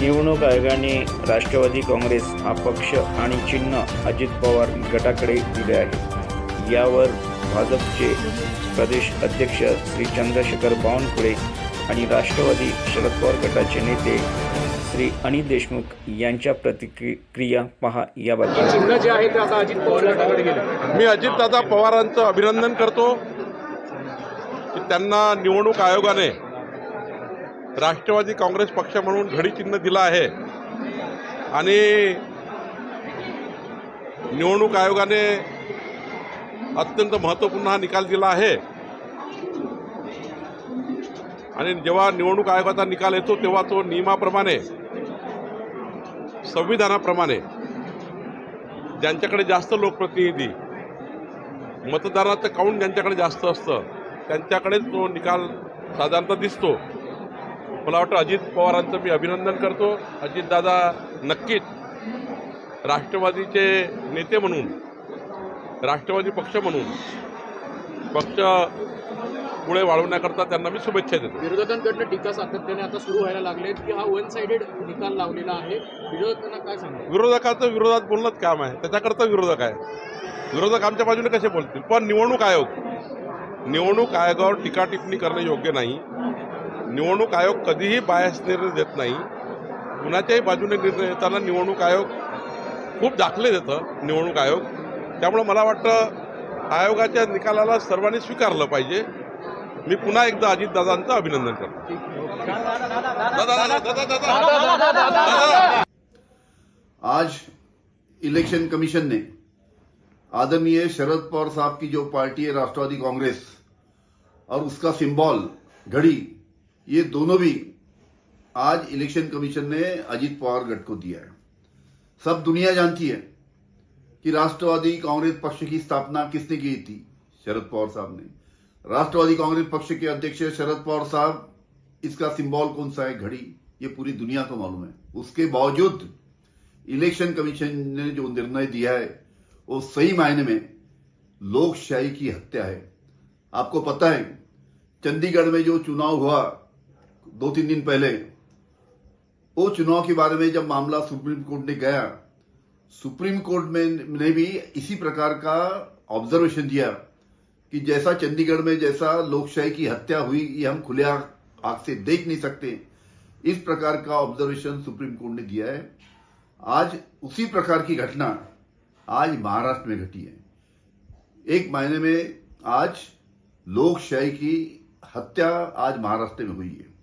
निवडणूक आयोगाने राष्ट्रवादी काँग्रेस हा पक्ष आणि चिन्ह अजित पवार गटाकडे दिले आहे. यावर भाजपचे प्रदेश अध्यक्ष श्री चंद्रशेखर बावनकुळे आणि राष्ट्रवादी शरद पवार गटाचे नेते श्री अनिल देशमुख यांच्या प्रतिक्रिया पहा या बातमीत चिन्ह जे आहे ते आता अजित पवार गटाकडे गेले. मी अजितदादा पवारांचं अभिनंदन करतो की त्यांना निवडणूक आयोगाने राष्ट्रवादी काँग्रेस पक्ष म्हणून घडी चिन्ह दिलं आहे. आणि निवडणूक आयोगाने अत्यंत महत्त्वपूर्ण हा निकाल दिला आहे. आणि जेव्हा निवडणूक आयोगाचा निकाल येतो तेव्हा तो नियमाप्रमाणे संविधानाप्रमाणे ज्यांच्याकडे जास्त लोकप्रतिनिधी मतदानाचं काउंट ज्यांच्याकडे जास्त असतं त्यांच्याकडेच तो निकाल साधारणतः दिसतो. मला वाटतं अजित पवारांचं मी अभिनंदन करतो. अजितदादा नक्कीच राष्ट्रवादीचे नेते म्हणून राष्ट्रवादी पक्ष म्हणून पक्ष पुढे वाढवण्याकरता त्यांना मी शुभेच्छा देतो. विरोधकांकडनं टीका सातत्याने आता सुरू व्हायला लागले की हा वन साइडेड निकाल लावलेला आहे. विरोधकांना काय सांगतो विरोधकाचं विरोधात बोलणंच काम आहे. त्याच्याकरता विरोधक आहे. विरोधक आमच्या बाजूने कसे बोलतील? पण निवडणूक आयोग निवडणूक आयोगावर टीका टिप्पणी करणं योग्य नाही. निवडणूक आयोग कधीही बायस निर्णय देत नाही. कुणाच्याही बाजूने निर्णय देताना निवडणूक आयोग खूप दाखले देतं निवडणूक आयोग. त्यामुळं मला वाटतं आयोगाच्या निकालाला सर्वांनी स्वीकारलं पाहिजे. मी पुन्हा एकदा अजितदादांचं अभिनंदन करतो. आज इलेक्शन कमीशन ने आदरणीय शरद पवार साहब की जो पार्टी है राष्ट्रवादी कांग्रेस और उसका सिंबल घड़ी ये दोनों भी आज इलेक्शन कमीशन ने अजीत पवार गट को दिया है। सब दुनिया जानती है कि राष्ट्रवादी कांग्रेस पक्ष की स्थापना किसने की थी? शरद पवार साहब ने। राष्ट्रवादी कांग्रेस पक्ष के अध्यक्ष शरद पवार साहब, इसका सिंबल कौन सा है? घड़ी। ये पूरी दुनिया को मालूम है। उसके बावजूद इलेक्शन कमीशन ने जो निर्णय दिया है, वो सही मायने में लोकशाही की हत्या है। आपको पता है, चंडीगढ़ में जो चुनाव हुआ दो तीन दिन पहले, वो चुनाव के बारे में जब मामला सुप्रीम कोर्ट ने गया, सुप्रीम कोर्ट में, ने भी इसी प्रकार का ऑब्जर्वेशन दिया कि जैसा चंडीगढ़ में जैसा लोकशाही की हत्या हुई, ये हम खुले आँख से देख नहीं सकते। इस प्रकार का ऑब्जर्वेशन सुप्रीम कोर्ट ने दिया है। आज उसी प्रकार की घटना आज महाराष्ट्र में घटी है। एक मायने में आज लोकशाही की हत्या आज महाराष्ट्र में हुई है।